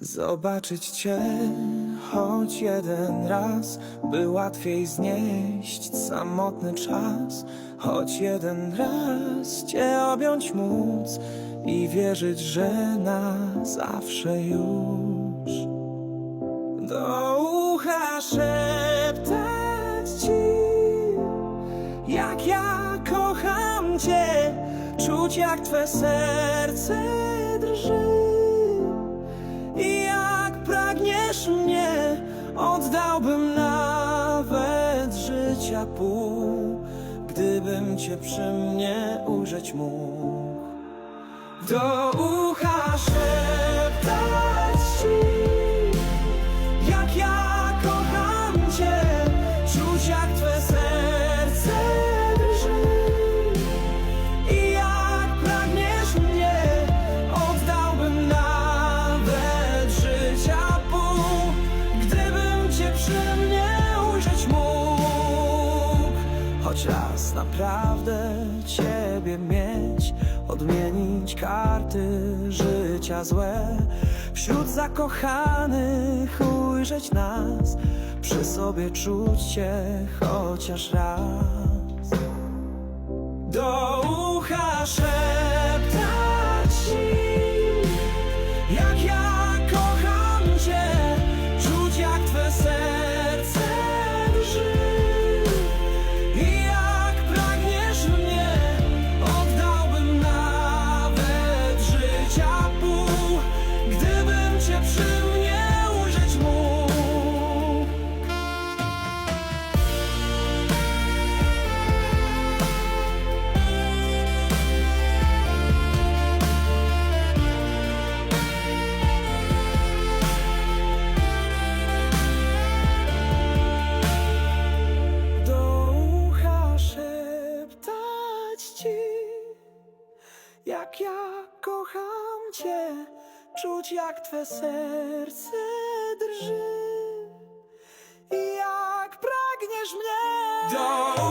Zobaczyć Cię choć jeden raz, by łatwiej znieść samotny czas. Choć jeden raz Cię objąć móc i wierzyć, że na zawsze już. Do ucha szeptać Ci, jak ja kocham Cię, czuć jak Twe serce drży. Pragniesz mnie, oddałbym nawet życia pół, gdybym cię przy mnie ujrzeć mógł. Do Raz naprawdę ciebie mieć, odmienić karty życia złe. Wśród zakochanych ujrzeć nas, przy sobie czuć cię chociaż raz. Jak ja kocham cię, czuć jak twe serce drży i jak pragniesz mnie. Do